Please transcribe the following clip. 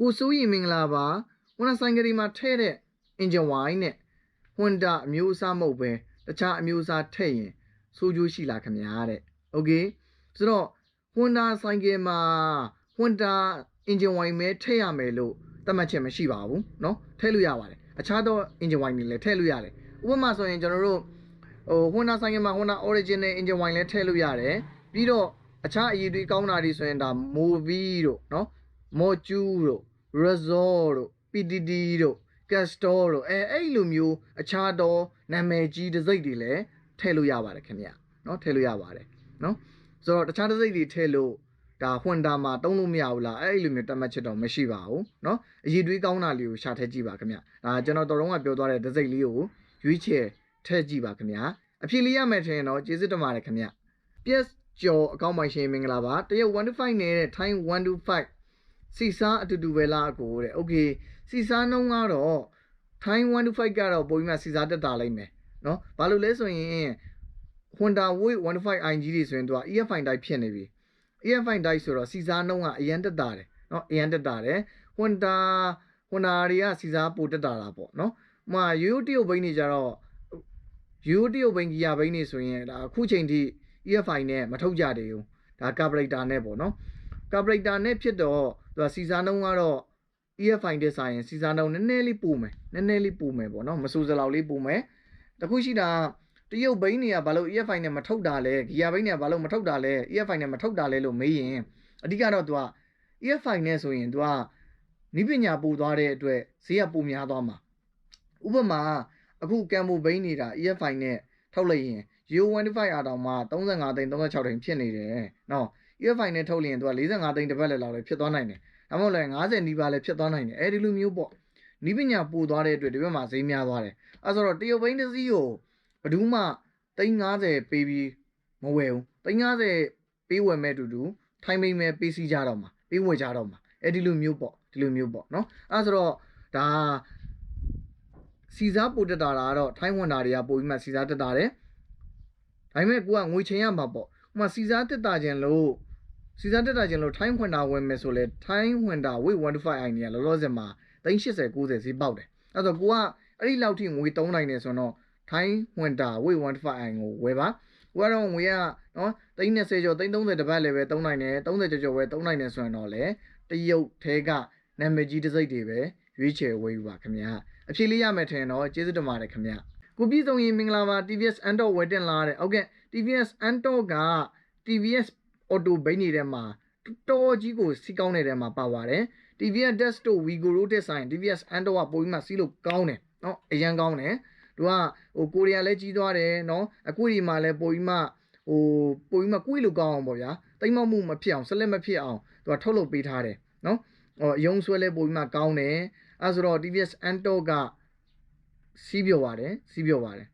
ကိုစိုးရင်မင်္ဂလာပါဟွန်ဒါဆိုင်ကယ်ဒီမှာထည့်တဲ့ engine wine နဲ့ဟွန်ဒါအမျိုးအစားမဟုတ်ပဲတခြားအမျိုးအစားထည့်ရင်ဆိုးကျိုးရှိလားခင်ဗျာတဲ့โอเคဆိုတော့ဟွန်ဒါဆိုင်ကယ်မှာဟွန်ဒါ engine wine ပဲထည့်ရမယ်လို့သတ်မှတ်ချက်မရှိပါဘူးเนาะထည့်လို့ရပါတယ်အခြားသော engine wine တွေလည်းထည့်လို့ရတယ်ဥပမာဆိုရင်ကျွန်တော်တို့ဟိုဟွန်ဒါဆိုင်ကယ်မှာဟွန်ဒါ original engine wine လည်းထည့်လို့ရတယ်ပြီးတော့အခြားအရည်တွေကောင်းတာတွေဆိုရင်ဒါ movie တို့เนาะ မော်ကျူးတို့ resort တို့ PTT တို့ castor တို့အဲအဲ့လိုမျိုးအခြားသောနာမည်ကြီးတစ်စိတ်တွေလည်းထည့်လို့ရပါတယ်ခင်ဗျเนาะထည့်လို့ရပါတယ်เนาะဆိုတော့တခြားတစ်စိတ်တွေထည့်လို့ဒါဟွန်ဒါမှာတုံးလို့မရဘူးလားအဲ့လိုမျိုးတတ်မှတ်ချက်တော့မရှိပါဘူးเนาะအည်တွေးကောင်းတာလေးကိုရှာထည့်ကြည့်ပါခင်ဗျဒါကျွန်တော်တော်တော်ကပြောသွားတဲ့တစ်စိတ်လေးကိုရွေးချယ်ထည့်ကြည့်ပါခင်ဗျအဖြေလေးရမယ်ထင်ရင်တော့ကျေးဇူးတင်ပါတယ်ခင်ဗျ PS ကျော်အကောင့်ပိုင်ရှင်မင်္ဂလာပါတရုတ်125နေတဲ့ Thai 125 စီစားအတူတူပဲလားအကိုတဲ့โอเคစီစားနှုံးကတော့ Thai 125ကတော့ပုံမှန်စီစားတက်တာလိုက်မယ်เนาะဘာလို့လဲဆိုရင် Honda Wave 125 IG တွေဆိုရင်သူက EFI တိုက်ဖြစ်နေပြီ EFI တိုက်ဆိုတော့စီစားနှုံးကအရန်တက်တာတယ်เนาะအရန်တက်တာတယ် Honda Honda တွေကစီစားပိုတက်တာလားပေါ့เนาะဟိုရိုးတရုတ်ဘိန်းတွေကြတော့ရိုးတရုတ်ဘိန်းကြီးရဘိန်းတွေဆိုရင်ဒါအခုချိန်ထိ EFI နဲ့မထုတ်ကြတယ်ဘူးဒါကာဘရိတာနဲ့ပေါ့နော်ကာဘရိတာနဲ့ဖြစ်တော့ သူကစီစားနှုံးကတော့ EFI တဲ့ဆိုင်ရင်စီစားနှုံးနည်းနည်းလေးပိုမယ်နည်းနည်းလေးပိုမယ်ပေါ့နော်မဆူစလောက်လေးပိုမယ်တခုရှိတာတရုတ်ဘိန်းတွေကဘာလို့ EFI နဲ့မထုတ်တာလဲဂီယာဘိန်းတွေကဘာလို့မထုတ်တာလဲ EFI နဲ့မထုတ်တာလဲလို့မေးရင်အဓိကတော့သူက EFI နဲ့ဆိုရင်သူကနိပညာပို့သွားတဲ့အတွက်ဈေးကပိုများသွားမှာဥပမာအခုကမ်မိုဘိန်းနေတာ EFI နဲ့ထုတ်လိုက်ရင် U15 R တောင်မှ35သိန်း36သိန်းဖြစ်နေတယ်နော် EFI နဲ့ထုတ်လျင်သူက45သိန်းတစ်ပတ်လည်းလောက်လည်းဖြစ်သွားနိုင်တယ်ဒါမှမဟုတ်လည်း90နီးပါးလည်းဖြစ်သွားနိုင်တယ်အဲဒီလိုမျိုးပေါ့နီးပညာပို့သွားတဲ့အတွက်ဒီဘက်မှာဈေးများသွားတယ်အဲဆိုတော့တရုတ်ဘိန်းတစ်စီးကိုဘယ်သူမှ350ပေးပြီးမဝယ်ဘူး350ပေးဝယ်မဲ့တူတူထိုင်းဘိန်းပဲပေးစီကြတော့မှာပေးဝယ်ကြတော့မှာအဲဒီလိုမျိုးပေါ့ဒီလိုမျိုးပေါ့နော်အဲဆိုတော့ဒါစီစားပိုတက်တာကတော့ထိုင်းဝန်တာတွေကပိုပြီးမှစီစားတက်တာတယ်ဒါပေမဲ့ကိုကငွေချင်းရမှာပေါ့ဥမာစီစားတက်တာခြင်းလို့ စီစားတက်တာခြင်းလို့ထိုင်းခွန်တာဝင်မယ်ဆိုလဲထိုင်းခွန်တာ wait 125 i နေရလောလောဆယ်မှာ380 90ဈေးပေါက်တယ်အဲ့တော့ကိုကအဲ့ဒီလောက်ထိငွေ3နိုင်နေဆိုတော့ထိုင်းခွန်တာ wait 125 i ကိုဝယ်ပါကိုကတော့ငွေကနော်320ကျော်330တပတ်လည်းပဲ3နိုင်တယ်30ကျော်ကျော်ပဲ3နိုင်တယ်ဆိုရင်တော့လေတရုတ်ထဲကနာမည်ကြီးတစ်စိတ်တွေပဲရွေးချယ်ဝယ်ယူပါခင်ဗျာအဖြေလေးရမယ်ထင်တော့ကျေးဇူးတင်ပါတယ်ခင်ဗျာကိုပြည်စုံရင်မင်္ဂလာပါ TVS Antor ဝယ်တင်လာတဲ့ဟုတ်ကဲ့ TVS Antor က TVS အော်တိုဘိန်းတွေထဲမှာတော်ကြီးကိုစီးကောင်းတဲ့ထဲမှာပါပါတယ် TVS Desto Vigo Road တဲ့ဆိုင် TVS Andoa ပိုပြီးမှစီးလို့ကောင်းတယ်နော်အရန်ကောင်းတယ်သူကဟိုကိုရီးယားလည်းကြီးသွားတယ်နော်အကွေဒီမှာလည်းပိုပြီးမှဟိုပိုပြီးမှကွေးလို့ကောင်းအောင်ပေါ့ဗျာတိမ်မောက်မှုမဖြစ်အောင်ဆက်လက်မဖြစ်အောင်သူကထုတ်လုပ်ပေးထားတယ်နော်အော်အယုံဆွဲလဲပိုပြီးမှကောင်းတယ်အဲဆိုတော့ TVS Anto ကစီးပြောပါတယ်စီးပြောပါတယ်